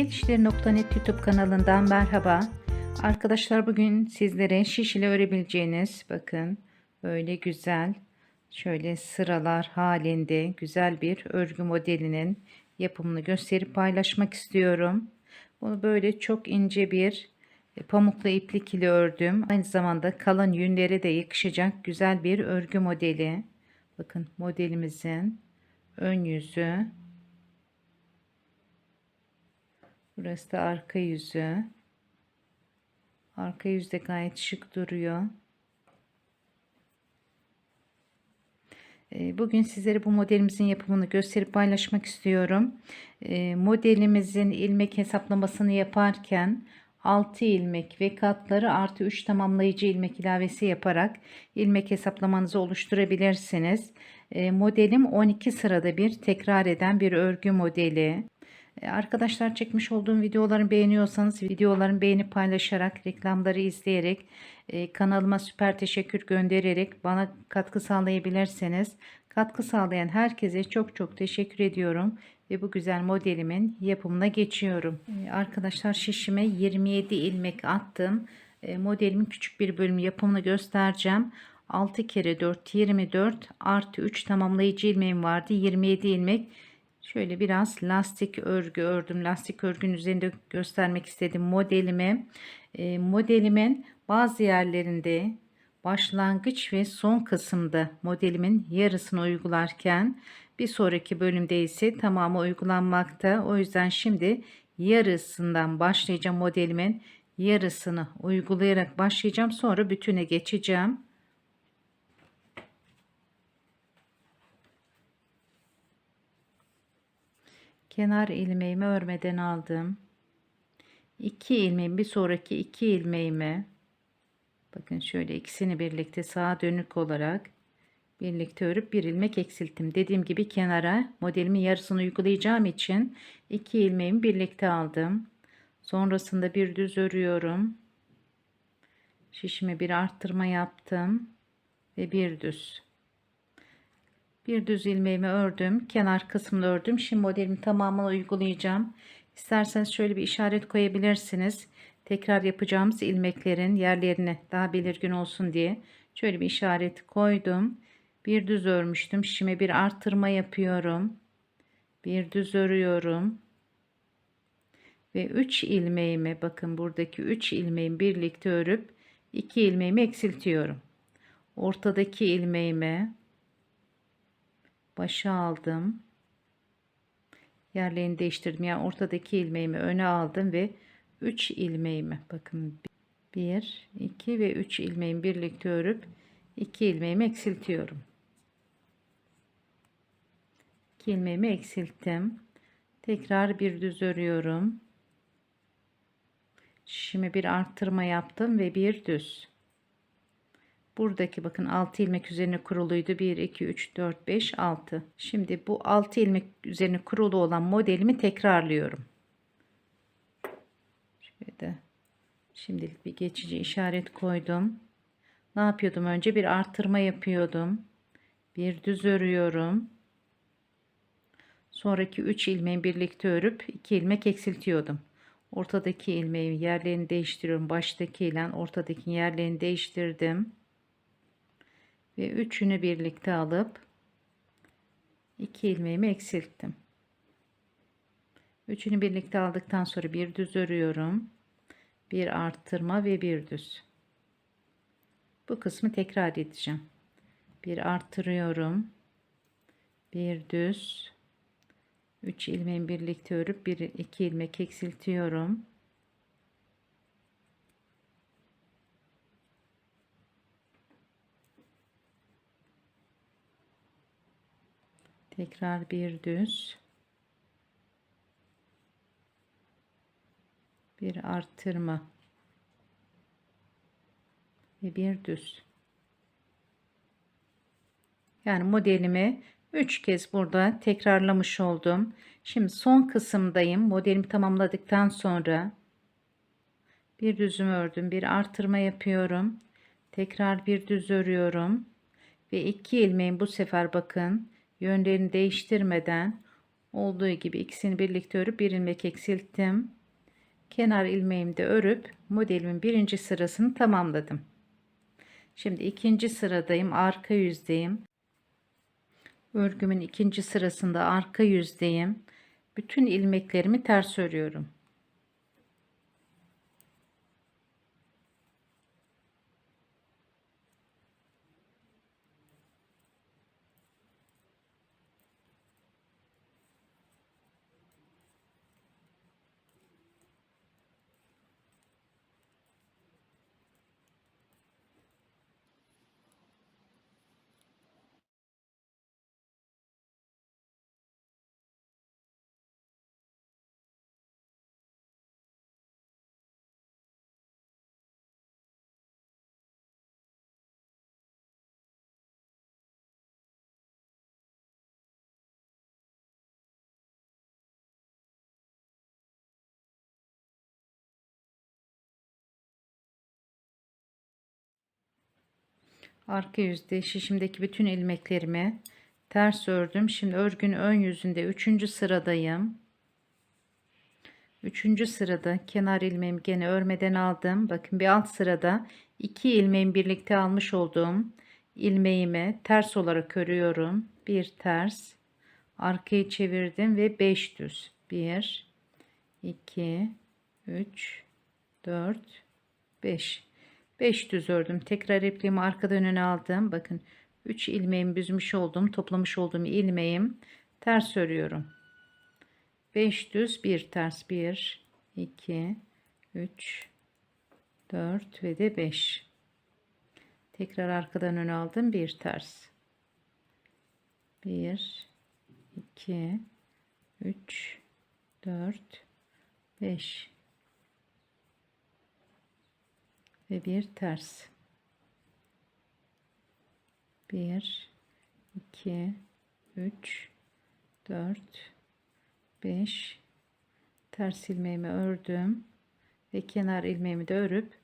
Elişleri.net YouTube kanalından merhaba. Arkadaşlar bugün sizlere şiş ile örebileceğiniz bakın böyle güzel şöyle sıralar halinde güzel bir örgü modelinin yapımını gösterip paylaşmak istiyorum. Bunu böyle çok ince bir e, pamuklu iplik ile ördüm. Aynı zamanda kalın yünlere de yakışacak güzel bir örgü modeli. Bakın modelimizin ön yüzü Burası da arka yüzü. Arka yüzde gayet şık duruyor. Ee, bugün sizlere bu modelimizin yapımını gösterip paylaşmak istiyorum. Ee, modelimizin ilmek hesaplamasını yaparken 6 ilmek ve katları artı 3 tamamlayıcı ilmek ilavesi yaparak ilmek hesaplamanızı oluşturabilirsiniz. Ee, modelim 12 sırada bir tekrar eden bir örgü modeli. E, arkadaşlar çekmiş olduğum videolarımı beğeniyorsanız videolarımı beğenip paylaşarak reklamları izleyerek e, kanalıma süper teşekkür göndererek bana katkı sağlayabilirsiniz. Katkı sağlayan herkese çok çok teşekkür ediyorum ve bu güzel modelimin yapımına geçiyorum. E, arkadaşlar şişime 27 ilmek attım. Modelimin küçük bir bölüm yapımını göstereceğim. 6 kere 4 24 artı 3 tamamlayıcı ilmeğim vardı. 27 ilmek Şöyle biraz lastik örgü ördüm. Lastik örgünün üzerinde göstermek istedim modelimi. E, modelimin bazı yerlerinde başlangıç ve son kısımda modelimin yarısını uygularken bir sonraki bölümde ise tamamı uygulanmakta. O yüzden şimdi yarısından başlayacağım modelimin yarısını uygulayarak başlayacağım. Sonra bütüne geçeceğim. Kenar ilmeğimi örmeden aldım. 2 ilmeğim bir sonraki 2 ilmeğimi bakın şöyle ikisini birlikte sağa dönük olarak birlikte örüp bir ilmek eksilttim. Dediğim gibi kenara modelimin yarısını uygulayacağım için 2 ilmeğimi birlikte aldım. Sonrasında bir düz örüyorum. Şişime bir arttırma yaptım ve bir düz bir düz ilmeğimi ördüm kenar kısmını ördüm. Şimdi modelimi tamamını uygulayacağım. İsterseniz şöyle bir işaret koyabilirsiniz. Tekrar yapacağımız ilmeklerin yerlerine daha belirgin olsun diye şöyle bir işaret koydum. Bir düz örmüştüm. Şimdi bir artırma yapıyorum. Bir düz örüyorum. Ve 3 ilmeğimi bakın buradaki 3 ilmeğimi birlikte örüp 2 ilmeğimi eksiltiyorum. Ortadaki ilmeğimi başa aldım. Yerlerini değiştirdim. Yani ortadaki ilmeğimi öne aldım ve 3 ilmeğimi bakın 1 2 ve 3 ilmeğimi birlikte örüp 2 ilmeğimi eksiltiyorum. 2 ilmeğimi eksilttim. Tekrar bir düz örüyorum. Şimdi bir arttırma yaptım ve bir düz. Buradaki bakın 6 ilmek üzerine kuruluydu. 1, 2, 3, 4, 5, 6. Şimdi bu 6 ilmek üzerine kurulu olan modelimi tekrarlıyorum. Şöyle şimdilik bir geçici işaret koydum. Ne yapıyordum? Önce bir artırma yapıyordum. Bir düz örüyorum. Sonraki 3 ilmeği birlikte örüp 2 ilmek eksiltiyordum. Ortadaki ilmeği yerlerini değiştiriyorum. Baştaki ile ortadaki yerlerini değiştirdim ve üçünü birlikte alıp iki ilmeğimi eksilttim. Üçünü birlikte aldıktan sonra bir düz örüyorum. Bir arttırma ve bir düz. Bu kısmı tekrar edeceğim. Bir arttırıyorum. Bir düz. 3 ilmeğimi birlikte örüp bir iki ilmek eksiltiyorum. Tekrar bir düz. Bir arttırma. Ve bir düz. Yani modelimi 3 kez burada tekrarlamış oldum. Şimdi son kısımdayım. Modelimi tamamladıktan sonra bir düzümü ördüm bir artırma yapıyorum. Tekrar bir düz örüyorum. Ve iki ilmeğin bu sefer bakın yönlerini değiştirmeden olduğu gibi ikisini birlikte örüp bir ilmek eksilttim. Kenar ilmeğimi de örüp modelimin birinci sırasını tamamladım. Şimdi ikinci sıradayım. Arka yüzdeyim. Örgümün ikinci sırasında arka yüzdeyim. Bütün ilmeklerimi ters örüyorum. Arka yüzde şişimdeki bütün ilmeklerimi ters ördüm. Şimdi örgünün ön yüzünde 3. sıradayım. 3. sırada kenar ilmeğimi gene örmeden aldım. Bakın bir alt sırada 2 ilmeğin birlikte almış olduğum ilmeğimi ters olarak örüyorum. Bir ters. Arkayı çevirdim ve 5 düz. 1 2 3 4 5 5 düz ördüm. Tekrar ipliğimi arkadan öne aldım. Bakın 3 ilmeğimi büzmüş olduğum, toplamış olduğum ilmeğim ters örüyorum. 5 düz, 1 ters. 1 2 3 4 ve de 5. Tekrar arkadan öne aldım. 1 ters. 1 2 3 4 5 ve bir ters. 1 2 3 4 5 ters ilmeğimi ördüm ve kenar ilmeğimi de örüp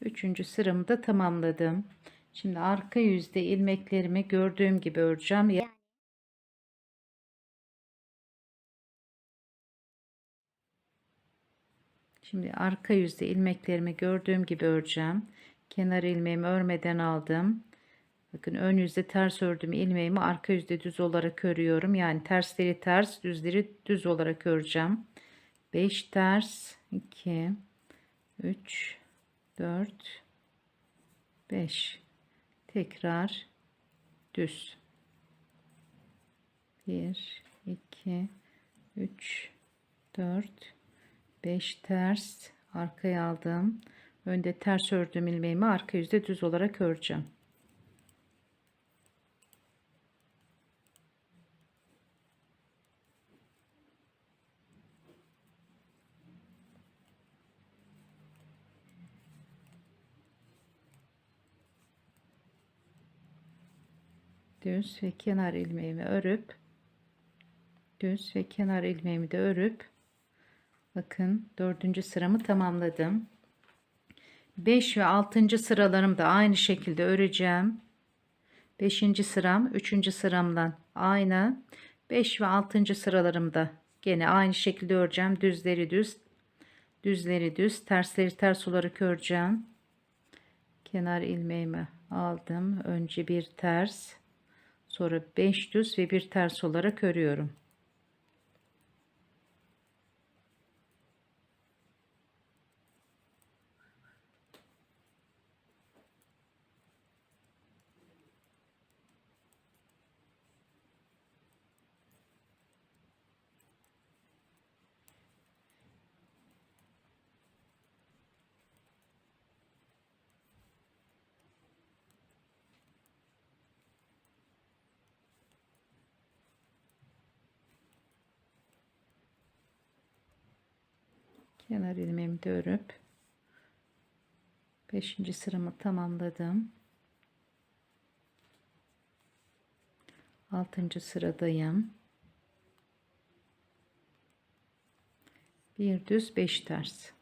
3. sıramı da tamamladım. Şimdi arka yüzde ilmeklerimi gördüğüm gibi öreceğim. Şimdi arka yüzde ilmeklerimi gördüğüm gibi öreceğim. Kenar ilmeğimi örmeden aldım. Bakın ön yüzde ters ördüm ilmeğimi arka yüzde düz olarak örüyorum. Yani tersleri ters düzleri düz olarak öreceğim. 5 ters 2 3 4 5 tekrar düz 1 2 3 4 5 ters arkaya aldım. Önde ters ördüğüm ilmeğimi arka yüzde düz olarak öreceğim. düz ve kenar ilmeğimi örüp düz ve kenar ilmeğimi de örüp Bakın dördüncü sıramı tamamladım. 5 ve 6. sıralarımı da aynı şekilde öreceğim. 5. sıram 3. sıramdan aynı. 5 ve 6. sıralarımda gene aynı şekilde öreceğim. Düzleri düz, düzleri düz, tersleri ters olarak öreceğim. Kenar ilmeğimi aldım. Önce bir ters, sonra 5 düz ve bir ters olarak örüyorum. Kenar ilmeğimi de örüp 5. sıramı tamamladım. 6. sıradayım. Bir düz 5 ters.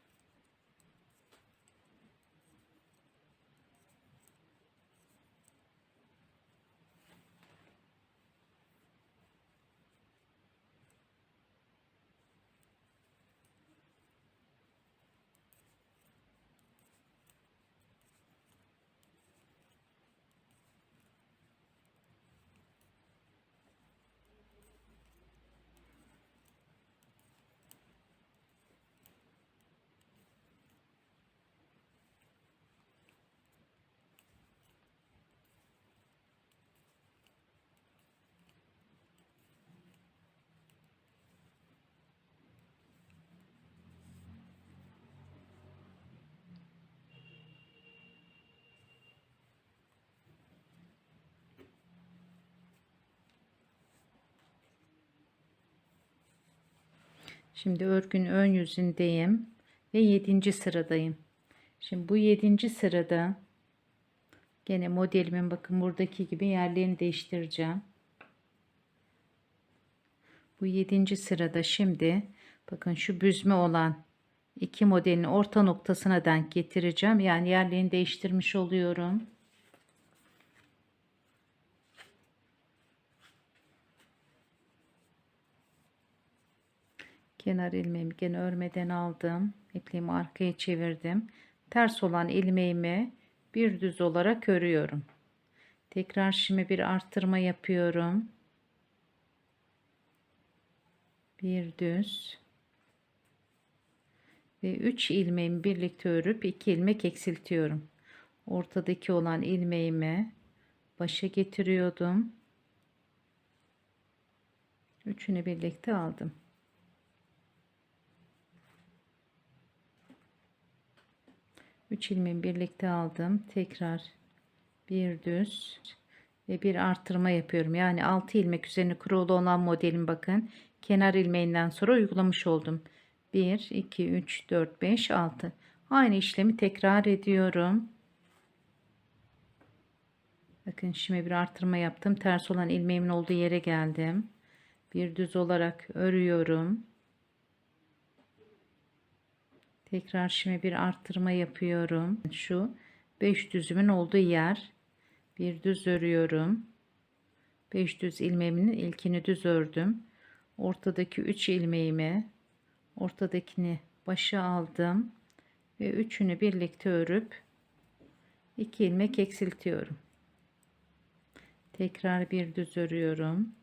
Şimdi örgün ön yüzündeyim ve 7. sıradayım. Şimdi bu 7. sırada gene modelimin bakın buradaki gibi yerlerini değiştireceğim. Bu 7. sırada şimdi bakın şu büzme olan iki modelin orta noktasına denk getireceğim. Yani yerlerini değiştirmiş oluyorum. Kenar ilmeğimi gene örmeden aldım. İpliğimi arkaya çevirdim. Ters olan ilmeğimi bir düz olarak örüyorum. Tekrar şimdi bir arttırma yapıyorum. Bir düz ve 3 ilmeğimi birlikte örüp 2 ilmek eksiltiyorum. Ortadaki olan ilmeğimi başa getiriyordum. Üçünü birlikte aldım. Üç ilmeğimi birlikte aldım. Tekrar bir düz ve bir artırma yapıyorum. Yani 6 ilmek üzerine kurulu olan modelim bakın. Kenar ilmeğinden sonra uygulamış oldum. 1, 2, 3, 4, 5, 6. Aynı işlemi tekrar ediyorum. Bakın şimdi bir artırma yaptım. Ters olan ilmeğimin olduğu yere geldim. Bir düz olarak örüyorum. Tekrar şimdi bir arttırma yapıyorum. Şu 5 düzümün olduğu yer. Bir düz örüyorum. 5 düz ilmeğimin ilkini düz ördüm. Ortadaki 3 ilmeğimi ortadakini başa aldım ve üçünü birlikte örüp 2 ilmek eksiltiyorum. Tekrar bir düz örüyorum.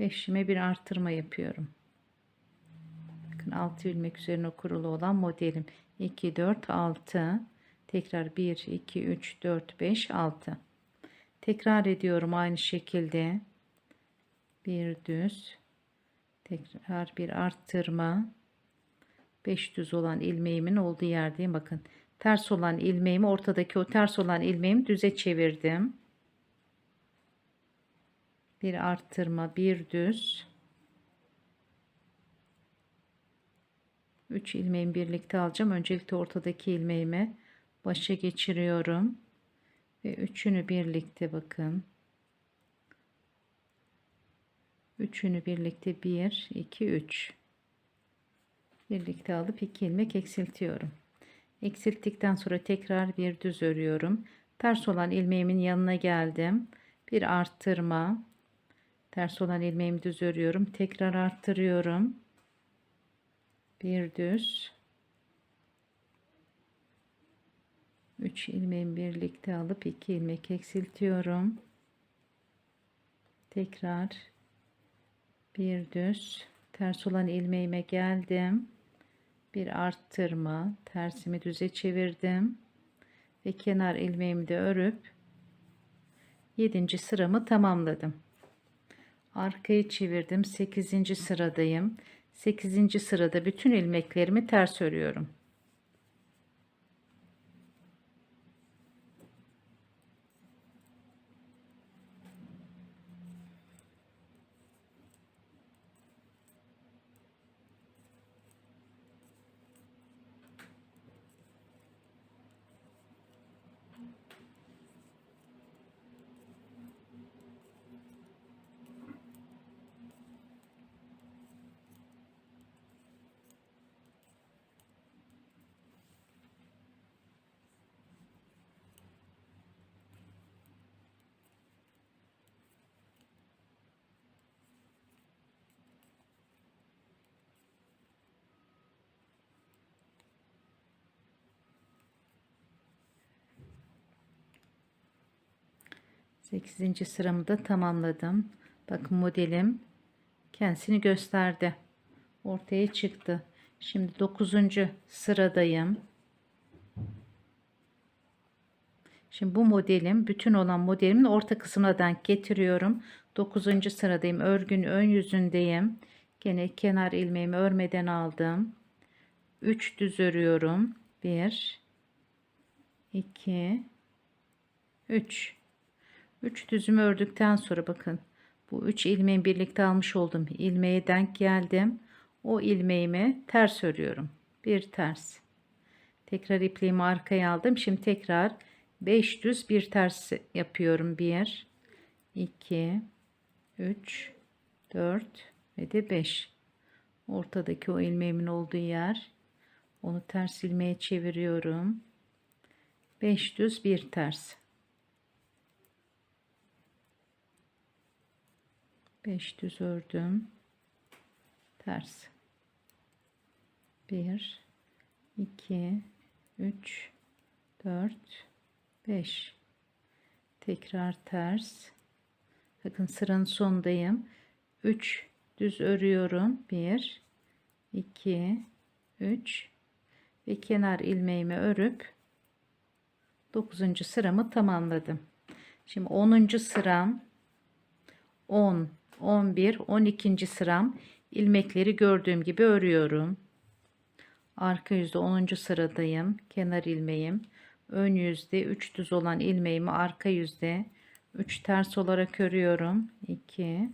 Ve şimdi bir artırma yapıyorum. Bakın 6 ilmek üzerine kurulu olan modelim. 2 4 6 tekrar 1 2 3 4 5 6 tekrar ediyorum aynı şekilde. Bir düz. Tekrar bir arttırma. 5 düz olan ilmeğimin olduğu yerdeyim. Bakın ters olan ilmeğimi ortadaki o ters olan ilmeğimi düze çevirdim. Bir arttırma bir düz 3 ilmeğimi birlikte alacağım. Öncelikle ortadaki ilmeğimi başa geçiriyorum. Ve üçünü birlikte bakın. Üçünü birlikte 1 2 3 birlikte alıp 2 ilmek eksiltiyorum. Eksilttikten sonra tekrar bir düz örüyorum. Ters olan ilmeğimin yanına geldim. Bir arttırma. Ters olan ilmeğimi düz örüyorum. Tekrar arttırıyorum bir düz. 3 ilmeğimi birlikte alıp 2 ilmek eksiltiyorum. Tekrar bir düz. Ters olan ilmeğime geldim. Bir arttırma. Tersimi düze çevirdim. Ve kenar ilmeğimi de örüp 7. sıramı tamamladım. Arkayı çevirdim. 8. sıradayım 8. sırada bütün ilmeklerimi ters örüyorum 8. sıramı da tamamladım. Bakın modelim kendisini gösterdi. Ortaya çıktı. Şimdi 9. sıradayım. Şimdi bu modelim bütün olan modelimin orta kısmına denk getiriyorum. 9. sıradayım. Örgün ön yüzündeyim. Gene kenar ilmeğimi örmeden aldım. 3 düz örüyorum. 1 2 3 3 düzümü ördükten sonra bakın bu 3 ilmeğin birlikte almış oldum ilmeğe denk geldim o ilmeğimi ters örüyorum. Bir ters. Tekrar ipliğimi arkaya aldım. Şimdi tekrar 5 düz bir ters yapıyorum. 1 2 3 4 ve de 5. Ortadaki o ilmeğimin olduğu yer. Onu ters ilmeğe çeviriyorum. 5 düz bir ters. 5 düz ördüm. Ters. 1 2 3 4 5 tekrar ters bakın sıranın sondayım 3 düz örüyorum 1 2 3 ve kenar ilmeğimi örüp 9. sıramı tamamladım şimdi 10. sıram 10 11 12. sıram. İlmekleri gördüğüm gibi örüyorum. Arka yüzde 10. sıradayım. Kenar ilmeğim. Ön yüzde 3 düz olan ilmeğimi arka yüzde 3 ters olarak örüyorum. 2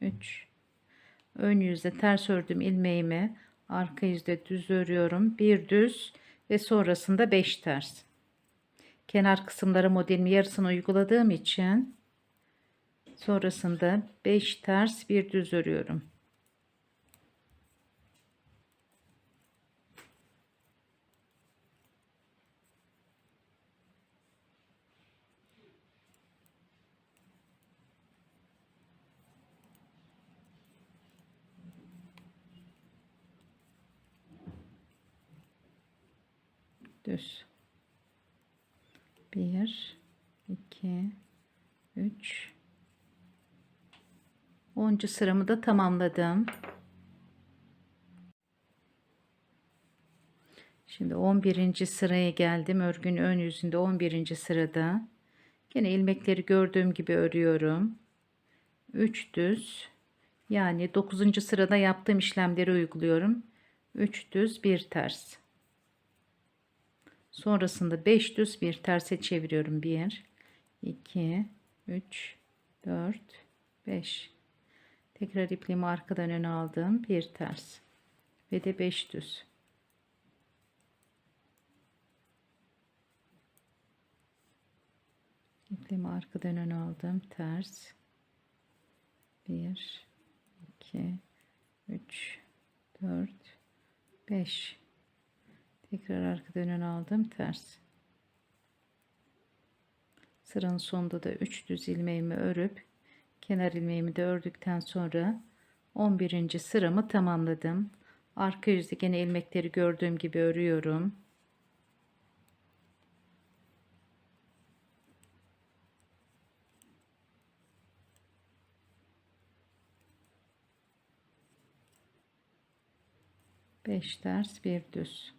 3 ön yüzde ters ördüm ilmeğimi arka yüzde düz örüyorum. Bir düz ve sonrasında 5 ters. Kenar kısımlara modelimi yarısını uyguladığım için sonrasında 5 ters bir düz örüyorum. Düz. 1 2 3 10. sıramı da tamamladım. Şimdi 11. sıraya geldim. Örgün ön yüzünde 11. sırada. Yine ilmekleri gördüğüm gibi örüyorum. 3 düz. Yani 9. sırada yaptığım işlemleri uyguluyorum. 3 düz, 1 ters. Sonrasında 5 düz bir terse çeviriyorum. 1 2 3 4 5 Tekrar ipliğimi arkadan öne aldım. Bir ters ve de 5 düz. İpliğimi arkadan öne aldım. Ters. 1 2 3 4 5 Tekrar arkadan ön aldım ters. Sıranın sonunda da 3 düz ilmeğimi örüp kenar ilmeğimi de ördükten sonra 11. sıramı tamamladım. Arka yüzde gene ilmekleri gördüğüm gibi örüyorum. Beş ters bir düz.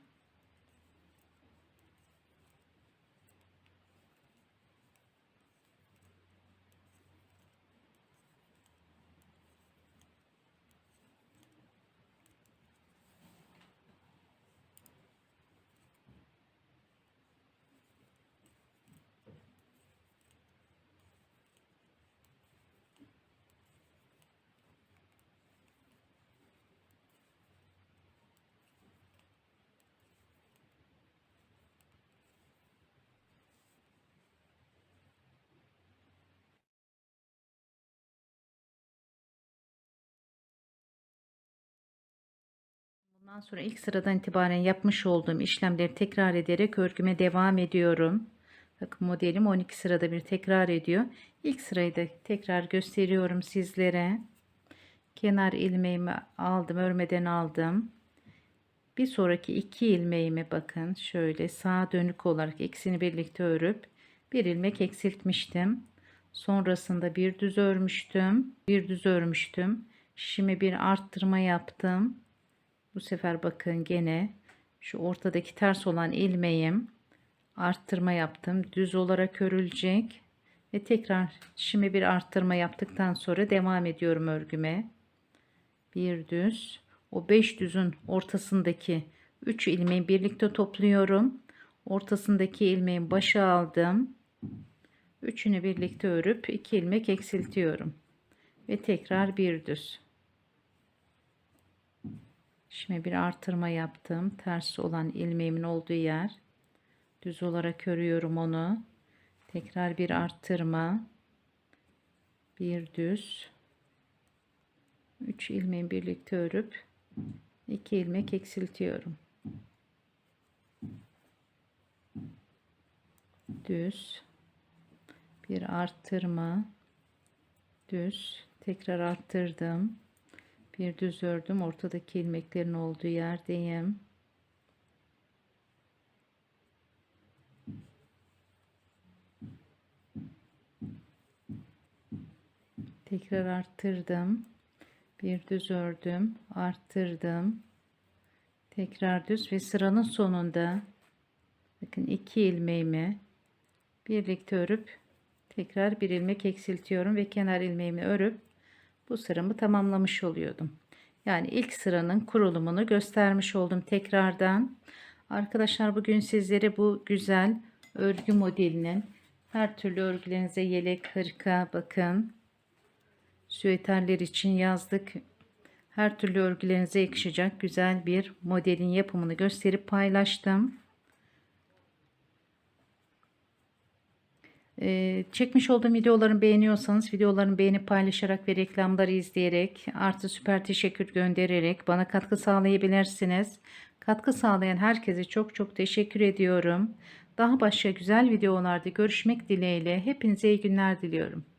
Bundan sonra ilk sıradan itibaren yapmış olduğum işlemleri tekrar ederek örgüme devam ediyorum. Bakın modelim 12 sırada bir tekrar ediyor. İlk sırayı da tekrar gösteriyorum sizlere. Kenar ilmeğimi aldım, örmeden aldım. Bir sonraki iki ilmeğimi bakın şöyle sağa dönük olarak ikisini birlikte örüp bir ilmek eksiltmiştim. Sonrasında bir düz örmüştüm. Bir düz örmüştüm. Şimdi bir arttırma yaptım. Bu sefer bakın gene şu ortadaki ters olan ilmeğim arttırma yaptım. Düz olarak örülecek. Ve tekrar şimdi bir arttırma yaptıktan sonra devam ediyorum örgüme. Bir düz. O 5 düzün ortasındaki 3 ilmeği birlikte topluyorum. Ortasındaki ilmeğin başı aldım. Üçünü birlikte örüp 2 ilmek eksiltiyorum. Ve tekrar bir düz. Şimdi bir artırma yaptım. Ters olan ilmeğimin olduğu yer. Düz olarak örüyorum onu. Tekrar bir arttırma. Bir düz. 3 ilmeği birlikte örüp 2 ilmek eksiltiyorum. Düz. Bir arttırma. Düz. Tekrar arttırdım. Bir düz ördüm. Ortadaki ilmeklerin olduğu yerdeyim. Tekrar arttırdım. Bir düz ördüm. Arttırdım. Tekrar düz ve sıranın sonunda bakın iki ilmeğimi birlikte örüp tekrar bir ilmek eksiltiyorum ve kenar ilmeğimi örüp bu sıramı tamamlamış oluyordum. Yani ilk sıranın kurulumunu göstermiş oldum tekrardan. Arkadaşlar bugün sizlere bu güzel örgü modelinin her türlü örgülerinize yelek, hırka bakın. Süeterler için yazdık. Her türlü örgülerinize yakışacak güzel bir modelin yapımını gösterip paylaştım. Ee, çekmiş olduğum videolarımı beğeniyorsanız videolarımı beğenip paylaşarak ve reklamları izleyerek artı süper teşekkür göndererek bana katkı sağlayabilirsiniz. Katkı sağlayan herkese çok çok teşekkür ediyorum. Daha başka güzel videolarda görüşmek dileğiyle hepinize iyi günler diliyorum.